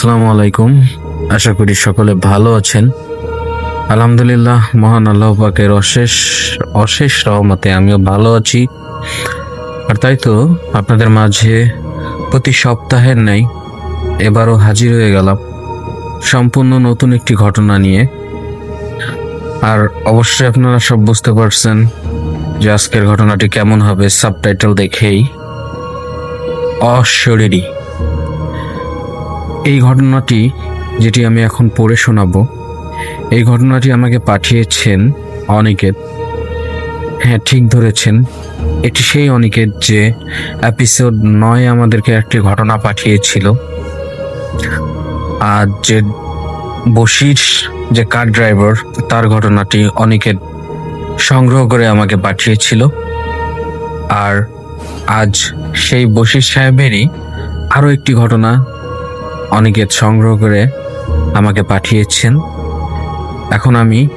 আসসালামু আলাইকুম। আশা করি সকলে ভালো আছেন। আলহামদুলিল্লাহ, মহান আল্লাহ পাকের অশেষ অশেষ রহমতে আমিও ভালো আছি। আর তাই তো আপনাদের মাঝে প্রতি সপ্তাহের নেই এবারও হাজির হয়ে গেলাম সম্পূর্ণ নতুন একটি ঘটনা নিয়ে। আর অবশ্যই আপনারা সব বুঝতে পারছেন যে আজকের ঘটনাটি কেমন হবে, সাবটাইটেল দেখেই। অশরীরী। এই ঘটনাটি যেটি আমি এখন পড়ে শোনাবো, এই ঘটনাটি আমাকে পাঠিয়েছেন অনিকেত। হ্যাঁ ঠিক ধরেছেন। এটি সেই অনিকেত যে এপিসোড নয় আমাদেরকে একটি ঘটনা পাঠিয়েছিল। আর যে বশির যে কার ড্রাইভার, তার ঘটনাটি অনিকেত সংগ্রহ করে আমাকে পাঠিয়েছিল। আর আজ সেই বশির সাহেবেরই আরও একটি ঘটনা অনিকেত সংগ্রহ করে আমাকে পাঠিয়েছেন। এখন আমি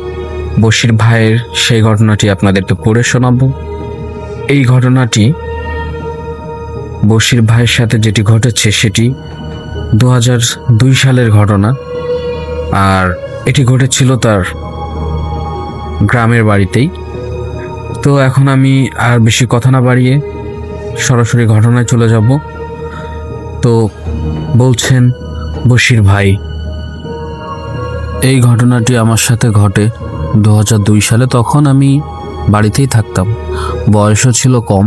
বশির ভাইয়ের সেই ঘটনাটি আপনাদেরকে পড়ে শোনাবো। এই ঘটনাটি বশির ভাইয়ের সাথে যেটি ঘটেছে সেটি দু দুই সালের ঘটনা। আর এটি ঘটেছিল তার গ্রামের বাড়িতেই। তো এখন আমি আর বেশি কথা না বাড়িয়ে সরাসরি ঘটনায় চলে যাব। তো বলছেন বশির ভাই, এই ঘটনাটি আমার সাথে ঘটে দু দুই সালে। তখন আমি বাড়িতেই থাকতাম। বয়সও ছিল কম।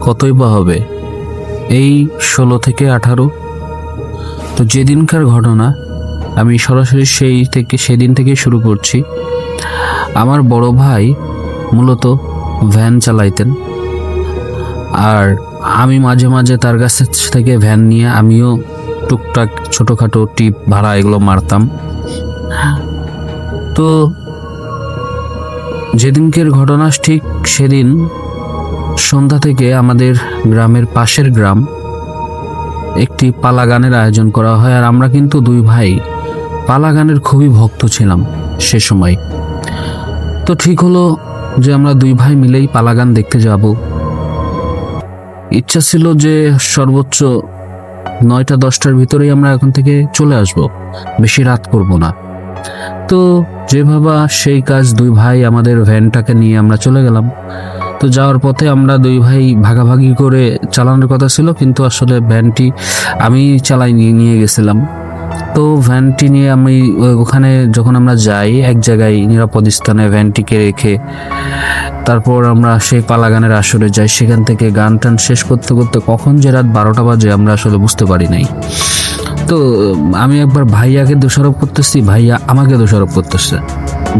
কতই বা হবে? এই ষোলো থেকে আঠারো। তো যেদিনকার ঘটনা, আমি সরাসরি সেই থেকে, সেদিন থেকে শুরু করছি। আমার বড় ভাই মূলত ভ্যান চালাইতেন। আর আমি মাঝে মাঝে তার কাছ থেকে ভ্যান নিয়ে আমিও টুকটাক ছোটোখাটো টিপ ভাড়া এগুলো মারতাম। তো যেদিনকের ঘটনা ঠিক সেদিন সন্ধ্যা থেকে আমাদের গ্রামের পাশের গ্রাম একটি পালা গানের আয়োজন করা হয় আর আমরা কিন্তু দুই ভাই পালা গানের খুবই ভক্ত ছিলাম সে সময়। তো ঠিক হলো যে আমরা দুই ভাই মিলেই পালা গান দেখতে যাব। ইচ্ছা ছিল যে সর্বোচ্চ নয়টা, দশটার ভিতরেই আমরা এখন থেকে চলে আসব। বেশি রাত করব না। তো যে ভাবা সেই কাজ দুই ভাই আমাদের ভ্যানটাকে নিয়ে আমরা চলে গেলাম। তো যাওয়ার পথে আমরা দুই ভাই ভাগাভাগি করে চালানোর কথা ছিল, কিন্তু আসলে ভ্যানটি আমি চালাই নিয়ে নিয়ে গেছিলাম। তো ভ্যানটি নিয়ে আমি ওখানে যখন আমরা যাই, এক জায়গায় নিরাপদ স্থানে ভ্যানটিকে রেখে তারপর আমরা সেই পালাগানের আসরে যাই। সেখান থেকে গান টান শেষ করতে করতে কখন যে রাত বারোটা বাজে আমরা আসলে বুঝতে পারি নাই। তো আমি একবার ভাইয়াকে দোষারোপ করতেছি, ভাইয়া আমাকে দোষারোপ করতেছে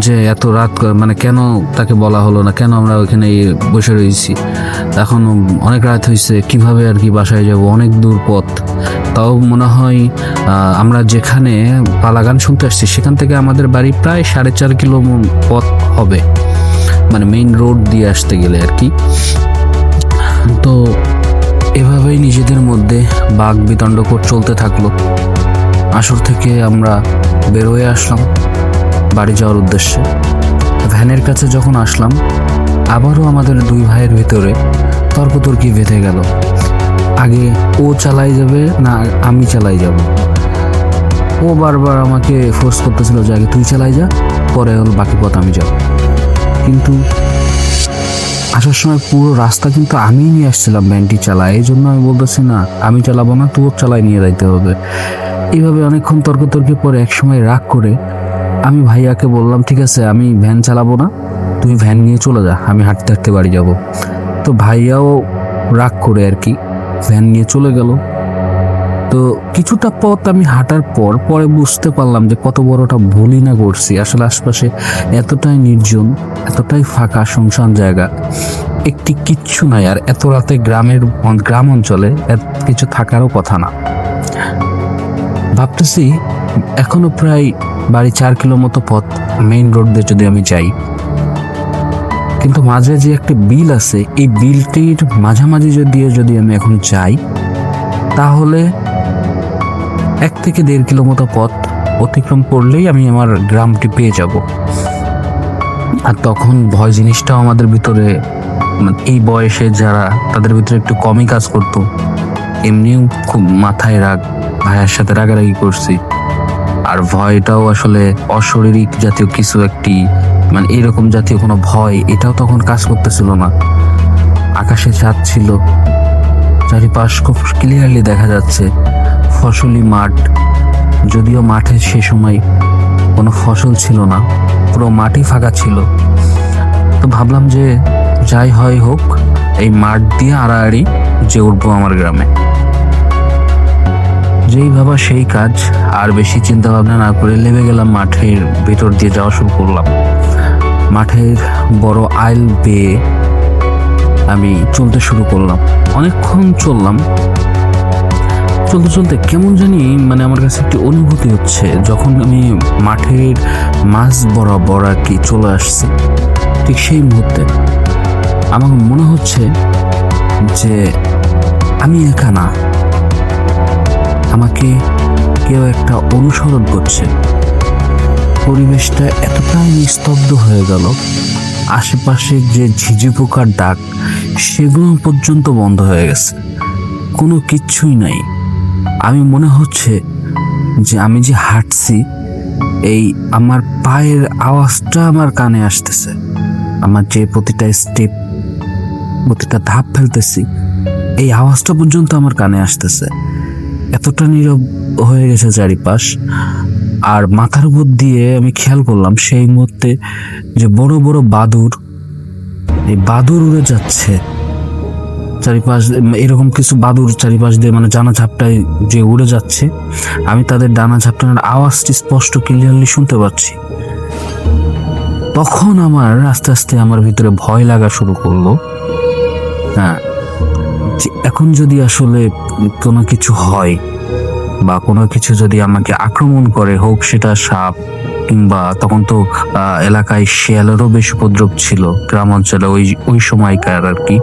যে এত রাত মানে কেন তাকে বলা হলো না, কেন আমরা ওইখানে বসে রয়েছি। এখন অনেক রাত হয়েছে কীভাবে আর কি বাসায় যাব, অনেক দূর পথ। তাও মনে হয় আমরা যেখানে পালাগান শুনতে আসছি, সেখান থেকে আমাদের বাড়ি প্রায় সাড়ে চার কিলো পথ হবে মানে মেইন রোড দিয়ে আসতে গেলে আর কি। তো এভাবেই নিজেদের মধ্যে বাঘ বিতণ্ড চলতে থাকল। আসর থেকে আমরা বের হয়ে আসলাম বাড়ি যাওয়ার উদ্দেশ্যে। ভ্যানের কাছে যখন আসলাম, আবারও আমাদের দুই ভাইয়ের ভিতরে তর্কতর্কি বেঁধে গেল। আগে ও চালাই যাবে না আমি চালাই যাব। ও বারবার আমাকে ফোর্স করতেছিল যে, আগে তুই চালাই যা, পরে হল বাকি পথ আমি যাব। কিন্তু আসার সময় পুরো রাস্তা কিন্তু আমিই নিয়ে আসছিলাম ভ্যানটি চালায়। এই জন্য আমি বলতেছি, না, আমি চালাবো না তোর চালাই নিয়ে যাইতে হবে। এইভাবে অনেকক্ষণ তর্কতর্কি পরে এক সময় রাগ করে আমি ভাইয়াকে বললাম, ঠিক আছে, আমি ভ্যান চালাবো না, তুমি ভ্যান নিয়ে চলে যা, আমি হাঁটতে হাঁটতে বাড়ি যাব। তো ভাইয়াও রাগ করে আর কি ভ্যান নিয়ে চলে গেল। তো কিছুটা পথ আমি হাঁটার পর পরে বুঝতে পারলাম যে কত বড়টা ভুলই না করছি আসলে আশপাশে এতটাই নির্জন, এতটাই ফাঁকা, শুনশান জায়গা, একটি কিচ্ছু নাই। আর এত রাতে গ্রামের গ্রাম অঞ্চলে কিছু থাকারও কথা না। ভাবতেছি এখনও প্রায় বাড়ি চার কিলো মতো পথ মেইন রোড দিয়ে যদি আমি যাই। কিন্তু মাঝে যে একটা বিল আছে, এই বিলটির মাঝামাঝি যদি যদি আমি এখন যাই, তাহলে এক থেকে দেড় কিলো মতো পথ অতিক্রম করলেই আমি আমার গ্রামটি পেয়ে যাব। আর তখন ভয় জিনিসটাও আমাদের ভিতরে মানে এই বয়সে যারা তাদের ভিতরে একটু কমই কাজ করতো, এমনিও খুব মাথায় রাগ, ভাইয়ের সাথে রাগারাগি করছি। আর ভয়টাও আসলে অশারীরিক জাতীয় কিছু একটি মানে এরকম জাতীয় কোনো ভয়, এটাও তখন কাজ করতেছিল না। আকাশে চাঁদ ছিল, চারিপাশ খুব ক্লিয়ারলি দেখা যাচ্ছে, ফসলি মাঠ, যদিও মাঠে সে সময় কোনো ফসল ছিল না, পুরো মাটি ফাঁকা ছিল। তো ভাবলাম যে যাই হয় হোক, এই মাঠ দিয়ে আড়াআড়ি যে উঠবো আমার গ্রামে। যেই ভাবা সেই কাজ, আর বেশি চিন্তা ভাবনা না করে লেবে গেলাম মাঠের ভেতর দিয়ে যাওয়া শুরু করলাম। মাঠের বড় আইল বেয়ে আমি চলতে শুরু করলাম। অনেকক্ষণ চললাম। চলতে চলতে কেমন জানি মানে আমার কাছে একটি অনুভূতি হচ্ছে, যখন আমি মাঠের মাঝ বরাবর আর কি চলে আসছি, ঠিক সেই মুহূর্তে আমার মনে হচ্ছে যে আমি একা না। আমাকে কেউ একটা অনুসরণ করছে। পরিবেশটা এতটাই নিস্তব্ধ হয়ে গেল, আশেপাশে যে ঝিঝি পোকার ডাক, সেগুলো পর্যন্ত বন্ধ হয়ে গেছে। কোনো কিচ্ছুই নাই। আমি মনে হচ্ছে যে আমি যে হাঁটছি, এই আমার পায়ের আওয়াজটা আমার কানে আসতেছে। আমার যে প্রতিটা স্টেপ প্রতিটা ধাপ ফেলতেছি, এই আওয়াজটা পর্যন্ত আমার কানে আসতেছে। এতটা নীরব হয়ে গেছে চারিপাশ। আর মাথার উপর দিয়ে আমি খেয়াল করলাম সেই মুহূর্তে যে বড় বড় বাদুর এই বাদুর উড়ে যাচ্ছে। চারিপাশ এরকম কিছু বাদুর চারিপাশ দিয়ে মানে জানা ঝাপটায় যে উড়ে যাচ্ছে। আমি তাদের ডানা ঝাপটানোর আওয়াজটি স্পষ্ট, ক্লিয়ারলি শুনতে পাচ্ছি। তখন আমার আস্তে আস্তে আমার ভিতরে ভয় লাগা শুরু করল। হ্যাঁ এখন যদি আসলে কোনো কিছু হয় বা কোনো কিছু যদি আমাকে আক্রমণ করে, হোক সেটা সাপ কিংবা তখন তো এলাকায় শিয়ালেরও বেশ উপদ্রব ছিল, গ্রাম অঞ্চলে ওই ওই সময়কার আর কি।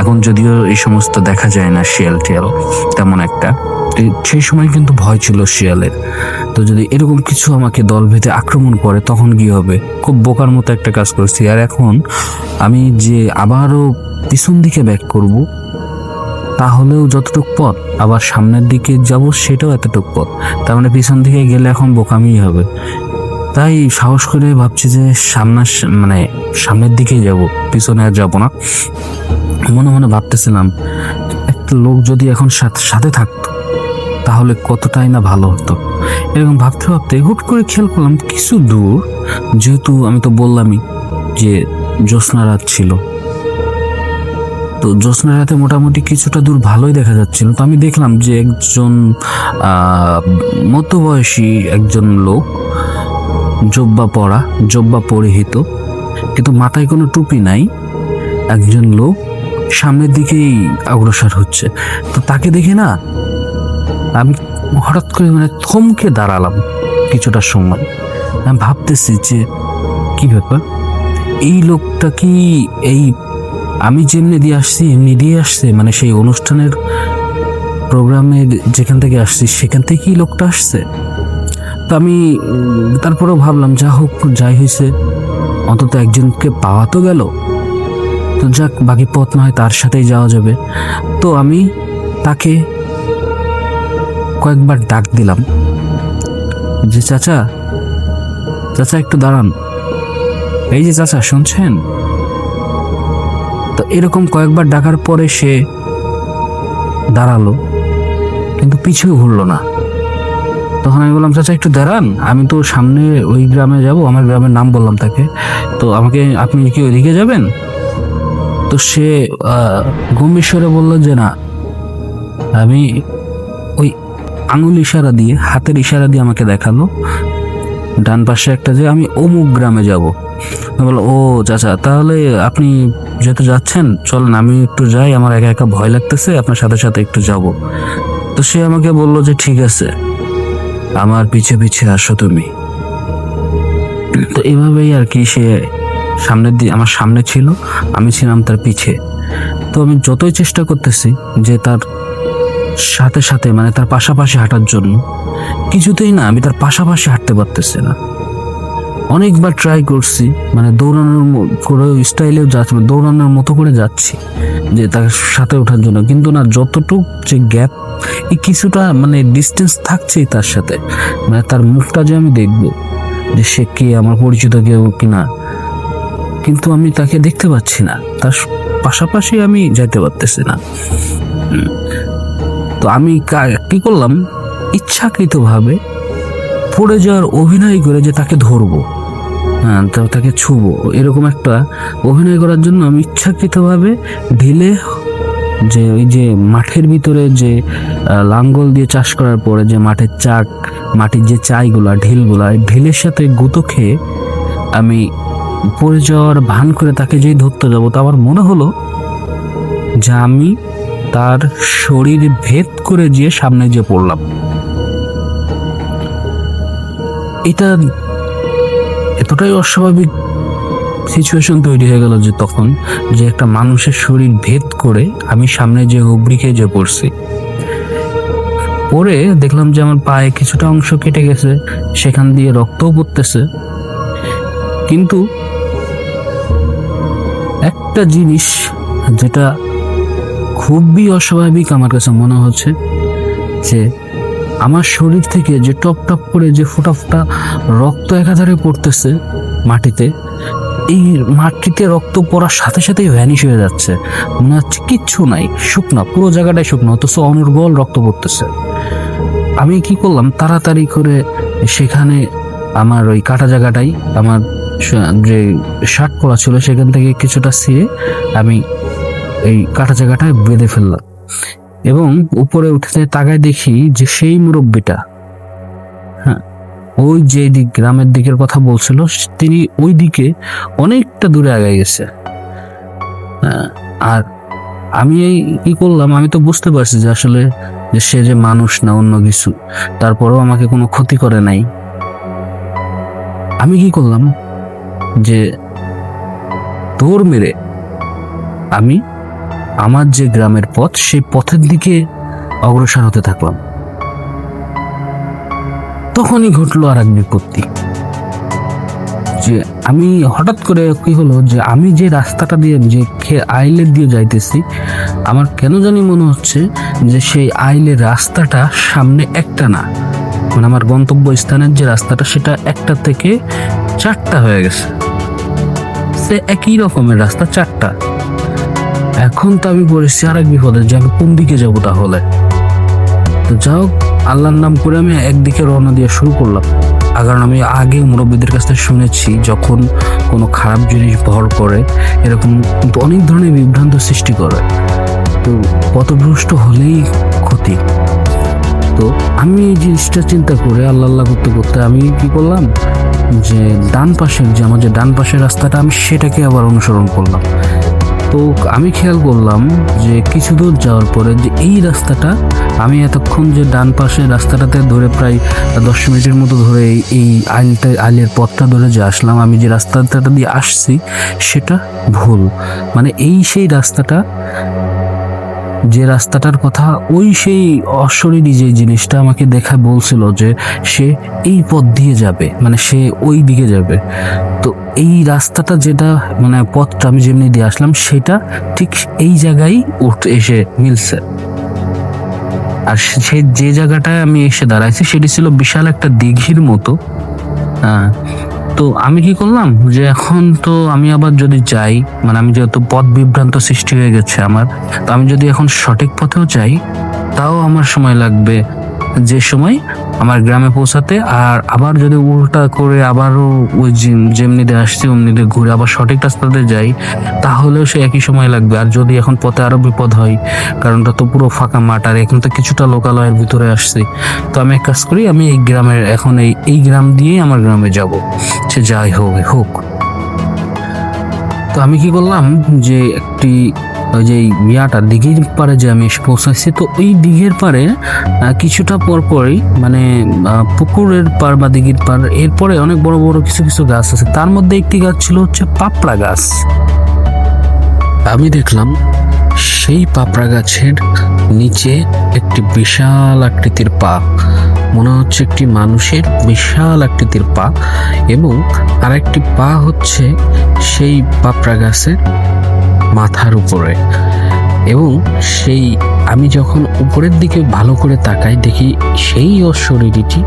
এখন যদিও এই সমস্ত দেখা যায় না শিয়াল টিয়াল তেমন একটা। সেই সময় কিন্তু ভয় ছিল শিয়ালের। তো যদি এরকম কিছু আমাকে দল ভেদে আক্রমণ করে, তখন কি হবে? খুব বোকার মতো একটা কাজ করছি। আর এখন আমি যে আবারও পিছন দিকে ব্যাক করব তাহলেও যতটুক পথ, আবার সামনের দিকে যাব সেটাও এতটুক পথ। তার মানে পিছন দিকে গেলে এখন বোকামিই হবে। তাই সাহস করে ভাবছি যে সামনের মানে সামনের দিকেই যাব, পিছনে আর যাব না। মনে মনে ভাবতেছিলাম, একটা লোক যদি এখন সাথে থাকতো, তাহলে কতটাই না ভালো হতো। এরকম ভাবতে ভাবতে হুট করে খেয়াল করলাম, কিছু দূর, যেহেতু আমি তো বললামই যে জ্যোৎস্না রাত ছিল। তো জ্যোৎস্না রাতে মোটামুটি কিছুটা দূর ভালোই দেখা যাচ্ছিল। তো আমি দেখলাম যে একজন মধ্যবয়সী একজন লোক, জব্বা পরা, জব্বা পরিহিত, কিন্তু মাথায় কোনো টুপি নাই, একজন লোক সামনের দিকেই অগ্রসর হচ্ছে। তো তাকে দেখে না আমি হঠাৎ করে মানে থমকে দাঁড়ালাম কিছুটা সময়। আমি ভাবতেছি যে, কি ব্যাপার? এই লোকটা কি এই আমি যেমনি দিয়ে আসছি, এমনি দিয়ে আসছে। মানে সেই অনুষ্ঠানের প্রোগ্রামে যেখান থেকে আসছি, সেখান থেকেই লোকটা আসছে। তো আমি, তারপরেও ভাবলাম, যা হোক, যাই হয়েছে, অন্তত একজনকে পাওয়া তো গেল। তো যাক, বাকি পথ নয় তার সাথেই যাওয়া যাবে। তো আমি তাকে কয়েকবার ডাক দিলাম। যে, চাচা চাচা, একটু দাঁড়ান। এই যে, চাচা, শুনছেন? তো এরকম কয়েকবার ডাকার পরে সে দাঁড়াল, কিন্তু পিছু ঘুরলো না। তখন আমি বললাম, চাচা, একটু দাঁড়ান, আমি তো সামনে ওই গ্রামে যাব, আমার গ্রামের নাম বললাম তাকে। তো আমাকে, আপনি কি ওইদিকে যাবেন? তো সে গম্ভীর বলল যে, না, আমি ওই আঙুল ইশারা দিয়ে, হাতের ইশারা দিয়ে আমাকে দেখাল। ডান পাশে একটা যে, আমি অমুক গ্রামে যাব। বলল ও, চাচা, তাহলে আপনি যেহেতু যাচ্ছেন, চলেন, আমি একটু যাই, আমার একা একা ভয় লাগতেছে, আপনার সাথে সাথে একটু যাব। তো সে আমাকে বলল যে, ঠিক আছে, আমার পিছে পিছে আসো তুমি। তো এভাবেই আর কি সে সামনের দিকে আমার সামনে ছিল, আমি ছিলাম তার পিছে। তো আমি যতই চেষ্টা করতেছি যে তার সাথে সাথে মানে তার পাশাপাশি হাঁটার জন্য, কিছুতেই না, আমি তার পাশাপাশি হাঁটতে পারতেছি না। অনেকবার ট্রাই করছি মানে দৌড়ানোর করে স্টাইলেও যাচ্ছি মানে দৌড়ানোর মতো করে যাচ্ছি, যে তার সাথে ওঠার জন্য। কিন্তু না, যতটুক যে গ্যাপ এই কিছুটা মানে ডিস্টেন্স থাকছেই তার সাথে। মানে তার মুখটা যে আমি দেখব, যে সে কে, আমার পরিচিত কেউ কিনা, কিন্তু আমি তাকে দেখতে পাচ্ছি না। তার পাশাপাশি আমি যাইতে পারতেছি না। তো আমি কা- করলাম? ইচ্ছাকৃতভাবে পড়ে যাওয়ার অভিনয় করে যে তাকে ধরবো। তো তাকে ছুবো। এরকম একটা অভিনয় করার জন্য আমি ইচ্ছাকৃতভাবে ঢিলে যে ওই যে মাঠের ভিতরে যে লাঙ্গল দিয়ে চাষ করার পরে যে মাঠের চাক, মাটির যে চাইগুলা, ঢিলগুলা ঢিলের সাথে গুঁতো খেয়ে আমি পড়ে যাওয়ার ভান করে তাকে যেই ধরতে যাব, তা আমার মনে হলো যে আমি তার শরীর ভেদ করে গিয়ে সামনে যে পড়লাম। এটা এতটাই অস্বাভাবিক সিচুয়েশন তৈরি হয়ে গেল যে তখন যে একটা মানুষের শরীর ভেদ করে আমি সামনে যে হুবড়ি খেয়ে যে পড়ছি। পরে দেখলাম যে আমার পায়ে কিছুটা অংশ কেটে গেছে, সেখান দিয়ে রক্তও পড়তেছে। কিন্তু একটা জিনিস যেটা খুবই অস্বাভাবিক আমার কাছে মনে হচ্ছে যে আমার শরীর থেকে যে টপ টপ করে যে ফোটা ফোটা রক্ত একাধারে পড়তেছে মাটিতে, এই মাটিতে রক্ত পড়ার সাথে সাথেই ভ্যানিশ হয়ে যাচ্ছে। মনে হচ্ছে কিচ্ছু নাই, শুকনো, পুরো জায়গাটাই শুকনো, অথচ অনর্গল রক্ত পড়তেছে। আমি কি করলাম, তাড়াতাড়ি করে সেখানে আমার ওই কাটা জায়গাটাই, আমার যে শার্ট পরা ছিল, সেখান থেকে কিছুটা ছিঁড়ে আমি এই কাটা জায়গাটায় বেঁধে ফেললাম। এবং উপরে উঠে তাকায় দেখি যে সেই মুরব্বীটা হ্যাঁ ওই যে দিক গ্রামের দিকের কথা বলছিল তিনি ওই দিকে অনেকটা দূরে আগায় গেছে। হ্যাঁ, আর আমি এই কি করলাম আমি তো বুঝতে পারছি যে আসলে যে সে যে মানুষ না অন্য কিছু তারপরেও আমাকে কোনো ক্ষতি করে নাই। আমি কি করলাম যে দৌড় মেরে আমি আমার যে গ্রামের পথ, সেই পথের দিকে অগ্রসর হতে থাকলাম। তখনই ঘটলো আর এক বিপত্তি যে আমি হঠাৎ করে কি হলো, যে আমি যে রাস্তাটা দিয়ে, যে আইলের দিয়ে যাইতেছি, আমার কেন জানি মনে হচ্ছে যে সেই আইলের রাস্তাটা সামনে একটা না। মানে আমার গন্তব্য স্থানের যে রাস্তাটা, সেটা একটা থেকে চারটা হয়ে গেছে। সে একই রকমের রাস্তা, চারটা। এখন তো আমি পড়েছি আর এক বিপদে যে আমি কোন দিকে যাব তাহলে? তো যাই হোক, আল্লাহর নাম করে আমি একদিকে রওনা দিয়ে শুরু করলাম। কারণ আমি আগে মুরব্বীদের কাছ থেকে শুনেছি, যখন কোনো খারাপ জিনিস ভর করে, এরকম অনেক ধরনের বিভ্রান্ত সৃষ্টি করে। তো পথভ্রষ্ট হলেই ক্ষতি। তো আমি এই জিনিসটা চিন্তা করে আল্লাহ আল্লাহ করতে করতে আমি কি করলাম? যে ডান পাশের যে আমার যে ডান পাশের রাস্তাটা, আমি সেটাকে আবার অনুসরণ করলাম। তো আমি খেয়াল করলাম যে কিছু দূর যাওয়ার পরে যে এই রাস্তাটা, আমি এতক্ষণ যে ডান পাশে রাস্তাটাতে ধরে প্রায় দশ মিনিটের মতো ধরে এই- আইলটা, আইলের পথটা ধরে যে আসলাম, আমি যে রাস্তাটা দিয়ে আসছি, সেটা ভুল। মানে এই সেই রাস্তাটা যে রাস্তাটার কথা ওই সেই অশরীরী যে জিনিসটা আমাকে দেখা বলছিল যে সে এই পথ দিয়ে যাবে মানে সে ওই দিকে যাবে। তো এই রাস্তাটা যেটা মানে পথটা আমি যেমনি দিয়ে আসলাম, সেটা ঠিক এই জায়গায় উঠে এসে মিলছে। আর সে যে জায়গাটায় আমি এসে দাঁড়াইছি, সেটি ছিল বিশাল একটা দিঘির মতো। হ্যাঁ তো আমি কি করলাম? যে এখন তো আমি আবার যদি চাই মানে আমি যেহেতু পথ বিভ্রান্ত সৃষ্টি হয়ে গেছে আমার, তো আমি যদি এখন সঠিক পথেও চাই তাও আমার সময় লাগবে। যে সময় আমার গ্রামে পৌঁছাতে আর আবার যদি উল্টা করে আবারও ওই যেমনিতে আসছি অমনিতে ঘুরে আবার সঠিক রাস্তাতে যাই, তাহলেও সে একই সময় লাগবে। আর যদি এখন পথে আরও বিপদ হয়, কারণটা তো পুরো ফাঁকা মাঠ, আর এখন তো কিছুটা লোকালয়ের ভিতরে আসছি। তো আমি এক কাজ করি, আমি এই গ্রামের এখন এই এই গ্রাম দিয়েই আমার গ্রামে যাব। সে যাই হোক হোক। তো আমি কি করলাম যে একটি ওই যে ইয়াটা দিঘির পারে যে আমি এসে পৌঁছাচ্ছি তো ওই দিঘির পারে কিছুটা পর পরই মানে পুকুরের পার বা দিঘির পার এরপরে অনেক বড় বড় কিছু কিছু গাছ আছে। তার মধ্যে একটি গাছ ছিল হচ্ছে পাপড়া গাছ। আমি দেখলাম সেই পাপড়া গাছের নিচে একটি বিশাল আকৃতির পা। মনে হচ্ছে একটি মানুষের বিশাল আকৃতির পা এবং আরেকটি পা হচ্ছে সেই পাপড়া গাছের মাথার উপরে। এবং সেই আমি যখন উপরের দিকে ভালো করে তাকাই, দেখি সেই অশরীরীটি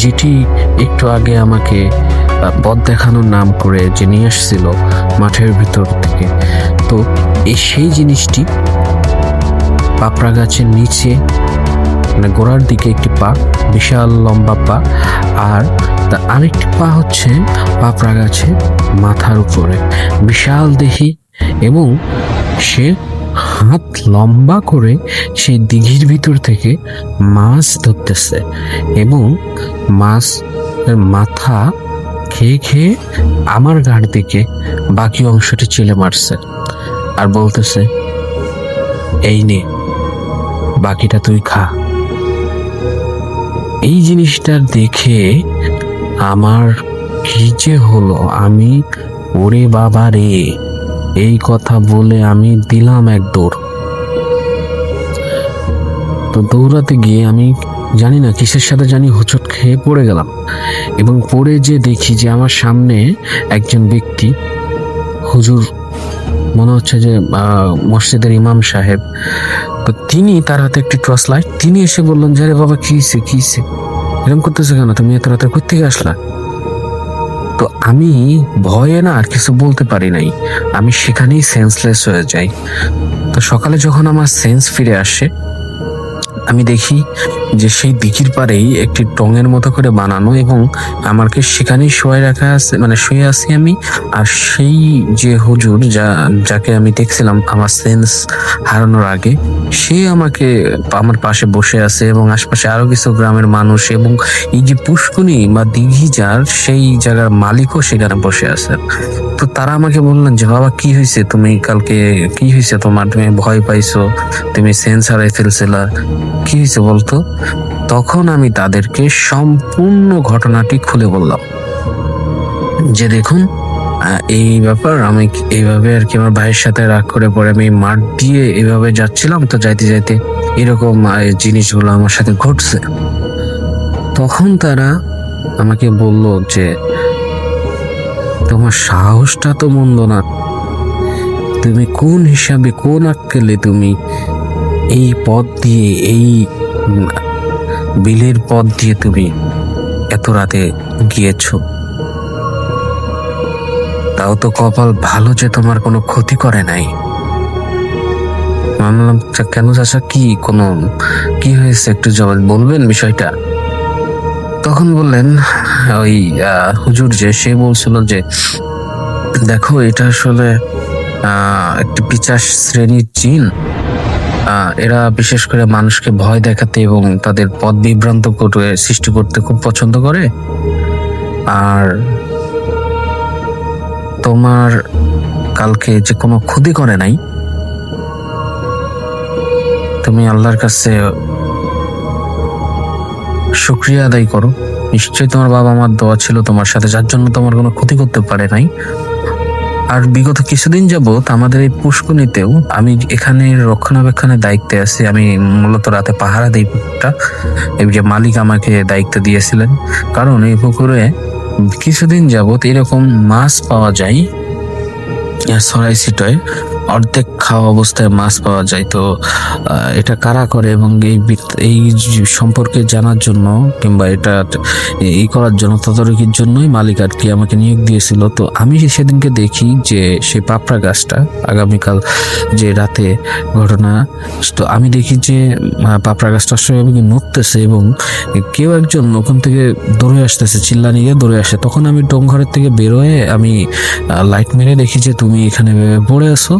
যেটি একটু আগে আমাকে পথ দেখানোর নাম করে যে নিয়ে এসেছিল মাঠের ভিতর থেকে। তো এই সেই জিনিসটি পাপড়া গাছের নিচে মানে গোড়ার দিকে একটি পা, বিশাল লম্বা পা, আর আরেকটি পা হচ্ছে পাপড়া গাছের মাথার উপরে। বিশাল দেহি এবং সে হাত লম্বা করে সেই দিঘির ভিতর থেকে মাছ ধরতেছে এবং মাছ মাথা খেয়ে খেয়ে আমার গাড় দিকে বাকি অংশটি চেলে মারছে আর বলতেছে, এই নে, বাকিটা তুই খা। এই জিনিসটা দেখে আমার কি যে হলো, আমি, ওরে বাবা রে। এই কথা বলে আমি দিলাম এক দৌড়। তো দৌড়াতে গিয়ে আমি জানি না কিসের সাথে জানি হোঁচট খেয়ে পড়ে গেলাম এবং পড়ে যে দেখি যে আমার সামনে একজন ব্যক্তি, হুজুর মনে হচ্ছে যে মসজিদের ইমাম সাহেব। তো তিনি তার হাতে একটি টর্চ লাইট, তিনি এসে বললেন, যে আরে বাবা, কি সে কি হয়েছে এরকম করতেছে কেন? তুমি এত রাতে কোথেকে আসলা? তো আমি ভয়ে না আর কিছু বলতে পারি নাই। আমি সেখানেই সেন্সলেস হয়ে যাই। তো সকালে যখন আমার সেন্স ফিরে আসে আমি দেখি যে সেই দিঘির পাড়েই একটি টঙের মতো করে বানানো এবং আমাকে সেখানেই শোয়াই রাখা আছে মানে শুয়ে আছি আমি। আর সেই যে হুজুর যা, যাকে আমি দেখছিলাম আমার সেন্স হারানোর আগে, সে আমাকে আমার পাশে বসে আছে এবং আশপাশে আরও কিছু গ্রামের মানুষ এবং এই যে পুষ্কুনি বা দিঘি যার, সেই জায়গার মালিকও সেখানে বসে আছে। তো তারা আমাকে বললেন যে, বাবা, কি হয়েছে তুমি কালকে কি হয়েছে তোমার? তুমি ভয় পাইছো? তুমি সেন্স হারাই ফেলছিলা? কি হয়েছে বলতো? তখন আমি তাদেরকে সম্পূর্ণ ঘটনাটি খুলে বললাম। যে দেখুন এই ব্যাপার, আমি এইভাবে আর কি আমার ভাইয়ের সাথে রাগ করে পরে আমি মাঠ দিয়ে এভাবে যাচ্ছিলাম তো যাইতে যাইতে এরকম জিনিসগুলো আমার সাথে ঘটছে। তখন তারা আমাকে বলল যে, তোমার সাহসটা তো মন্দ না। তুমি কোন হিসাবে কোন আক্কেলে তুমি এই পথ দিয়ে এই বিলের পথ দিয়ে তুমি এত রাতে গিয়েছো। তাও তো কপাল ভালো যে তোমার কোনো ক্ষতি করে নাই। কেন চাষা কি কোনো কি হয়েছে? একটু জবাব বলবেন বিষয়টা? তখন বললেন ওই হুজুর যে সে বলছিল যে দেখো এটা আসলে একটি পিচাস শ্রেণির আহ, এরা বিশেষ করে মানুষকে ভয় দেখাতে এবং তাদের পথ বিভ্রান্ত করে সৃষ্টি করতে খুব পছন্দ করে। আর তোমার কালকে যে কোনো ক্ষতি করে নাই? তুমি আল্লাহর কাছে শুক্রিয়া আদায় করো। নিশ্চয়ই তোমার বাবা মার দোয়া ছিল তোমার সাথে, যার জন্য তোমার কোনো ক্ষতি করতে পারে নাই। আর বিগত কিছুদিন যাবৎ আমাদের এই পুষ্কনিতেও আমি এখানে রক্ষণাবেক্ষণের দায়িত্বে আছি। আমি মূলত রাতে পাহারা দিই পুকুরটা। এই যে মালিক আমাকে দায়িত্ব দিয়েছিলেন। কারণ এই পুকুরে কিছুদিন যাবৎ এরকম মাছ পাওয়া যায় সরাই সিটয় অর্ধেক খাওয়া অবস্থায় মাছ পাওয়া যায়। তো এটা কারা করে এবং এই এই সম্পর্কে জানার জন্য কিংবা এটা এই করার জন্য, তদারকির জন্যই মালিক আর কি আমাকে নিয়োগ দিয়েছিল। তো, আমি সেদিনকে দেখি যে সেই পাপড়া গাছটা, আগামীকাল যে রাতে ঘটনা, তো আমি দেখি যে পাপড়া গাছটা সেভাবে নড়তেছে এবং কেউ একজন ওখান থেকে দৌড়ে আসতেছে চিল্লা নিয়ে দৌড়ে আসে। তখন আমি ডোমঘরের থেকে বেরোয় আমি লাইট মেরে দেখি যে তুমি এখানে পড়ে আছো।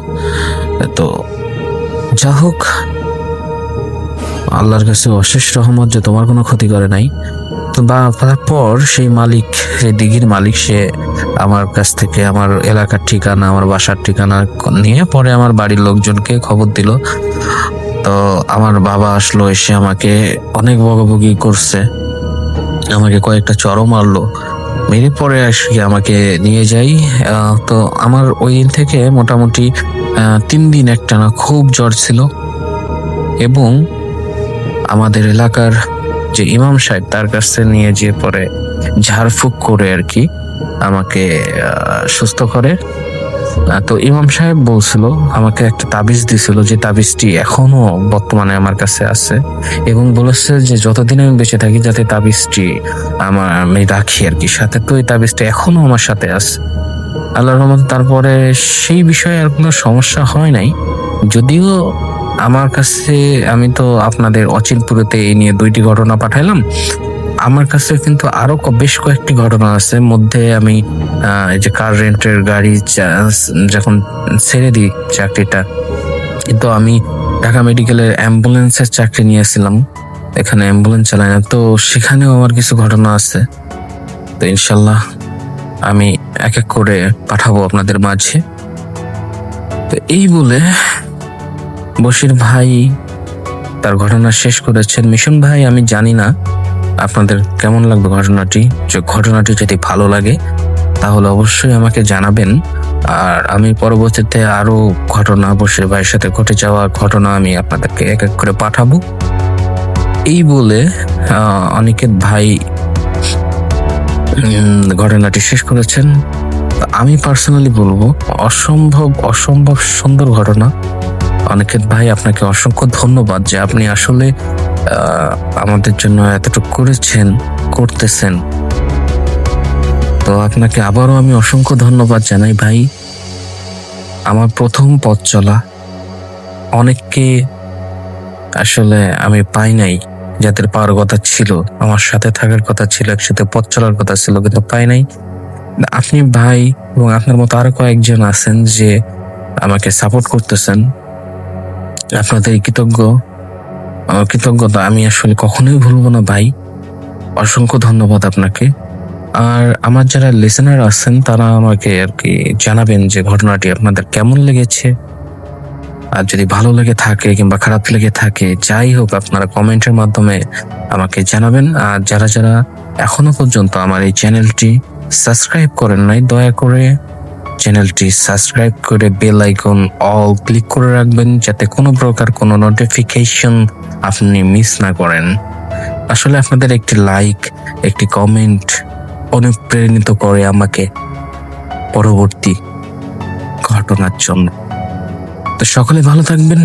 তো যা হোক, আল্লাহর কাছে অশেষ রহমত যে তোমার কোনো ক্ষতি করে নাই। তো বা, তারপর সেই মালিক, সেই দিঘির মালিক, সে আমার কাছ থেকে আমার এলাকার ঠিকানা, আমার বাসার ঠিকানা নিয়ে পরে আমার বাড়ির লোকজনকে খবর দিল। তো আমার বাবা আসলো, এসে আমাকে অনেক বকাবকি করছে। আমাকে কয়েকটা চরও মারলো। মেরে পরে আসি আমাকে নিয়ে যাই। তো আমার ওই দিন থেকে মোটামুটি তিন দিন একটানা খুব জ্বর ছিল। এবং আমাদের এলাকার যে ইমাম সাহেব, তার কাছে নিয়ে যেয়ে পরে ঝাড়ফুঁক করে আর কি আমাকে সুস্থ করে। তো ইমাম সাহেব বলছিল, আমাকে একটা তাবিজ দিছিল, যে তাবিজটি এখনও বর্তমানে আমার কাছে আছে, এবং বলেছে যে যতদিন আমি বেঁচে থাকি যাতে তাবিজটি আমার আমি রাখি আর কি। সাথে তো এই তাবিজটা এখনও আমার সাথে আছে। আল্লাহ রহমত তারপরে সেই বিষয়ে আর কোনো সমস্যা হয় নাই। যদিও আমার কাছে, আমি তো আপনাদের অচিনপুরেতে এই নিয়ে দুইটি ঘটনা পাঠাইলাম আমার কাছে কিন্তু আরও বেশ কয়েকটি ঘটনা আছে। মধ্যে আমি এই যে কার রেন্টের গাড়ি যখন ছেড়ে দিই চাকরিটা কিন্তু আমি ঢাকা মেডিকেলের অ্যাম্বুলেন্সের চাকরি নিয়েছিলাম। এখানে অ্যাম্বুলেন্স চালাই না। তো সেখানেও আমার কিছু ঘটনা আছে। তো ইনশাল্লাহ আমি এক এক করে পাঠাবো আপনাদের মাঝে। তো এই বলে বশির ভাই তার ঘটনা শেষ করেছেন। মিশন ভাই, আমি জানি না। আপনাদের কেমন লাগবে ঘটনাটি? যে ঘটনাটি যদি ভালো লাগে তাহলে অবশ্যই আমাকে জানাবেন। আর আমি পরবর্তীতে আরও ঘটনা বশির ভাইয়ের সাথে ঘটে যাওয়া ঘটনা আমি আপনাদেরকে এক এক করে পাঠাবো। এই বলে আহ, অনিকেত ভাই ঘটনাটি শেষ করেছেন। আমি পার্সোনালি বলব অসম্ভব অসম্ভব সুন্দর ঘটনা। অনিকেত ভাই আপনাকে অসংখ্য ধন্যবাদ যে আপনি আসলে আমাদের জন্য এতটুকু করেছেন, করতেছেন। তো আপনাকে আবারও আমি অসংখ্য ধন্যবাদ জানাই ভাই। আমার প্রথম পথ চলা। অনেককে আসলে আমি পাই নাই, যাদের পাওয়ার কথা ছিল। আমার সাথে থাকার কথা ছিল, একসাথে পথ চলার কথা ছিল, কিন্তু পাই নাই। আপনি ভাই এবং আপনার মতো আরও কয়েকজন আছেন যে আমাকে সাপোর্ট করতেছেন। আপনাদের কৃতজ্ঞ। কৃতজ্ঞতা, আমি আসলে কখনোই ভুলবো না ভাই। অসংখ্য ধন্যবাদ আপনাকে। আর আমার যারা লিসেনার আছেন, তারা আমাকে আর কি জানাবেন যে ঘটনাটি আপনাদের কেমন লেগেছে। আর যদি ভালো লেগে থাকে কিংবা খারাপ লেগে থাকে, যাই হোক, আপনারা কমেন্টের মাধ্যমে আমাকে জানাবেন। আর যারা যারা এখনও পর্যন্ত আমার এই চ্যানেলটি সাবস্ক্রাইব করেন নাই, দয়া করে চ্যানেলটি সাবস্ক্রাইব করে বেল আইকন অল ক্লিক করে রাখবেন যাতে কোনো প্রকার কোনো নোটিফিকেশন আপনি মিস না করেন। আসলে আপনাদের একটি লাইক একটি কমেন্ট অনুপ্রেরণিত করে আমাকে পরবর্তী ঘটনার জন্য। তো সকলে ভালো থাকবেন,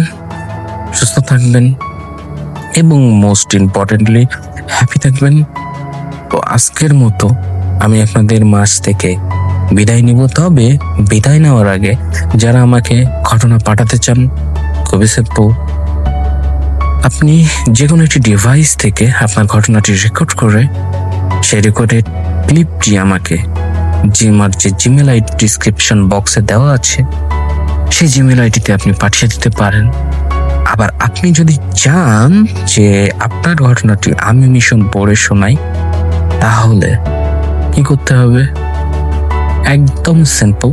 সুস্থ থাকবেন এবং মোস্ট ইম্পর্টেন্টলি হ্যাপি থাকবেন। তো আজকের মতো আমি আপনাদের মাঝ থেকে বিদায় নিব। তবে বিদায় নেওয়ার আগে যারা আমাকে ঘটনা পাঠাতে চান খুবই সিম্পল আপনি যে কোনো একটি ডিভাইস থেকে আপনার ঘটনাটি রেকর্ড করে সেই রেকর্ডের ক্লিপটি আমাকে জিমার যে জিমেল আইডি ডিসক্রিপশন বক্সে দেওয়া আছে, সেই জিমেল আইডিতে আপনি পাঠিয়ে দিতে পারেন। আবার আপনি যদি চান যে আপনার ঘটনাটি আমি মিশন পড়ে শোনাই, তাহলে কি করতে হবে? একদম সিম্পল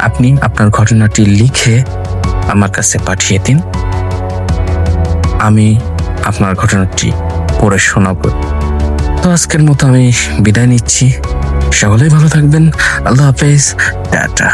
আপনি আপনার ঘটনাটি লিখে আমার কাছে পাঠিয়ে দিন। আমি আপনার ঘটনাটি পড়ে শোনাব। তো আজকের মতো আমি বিদায় নিচ্ছি। সকলেই ভালো থাকবেন। আল্লাহ হাফেজ। টাটা।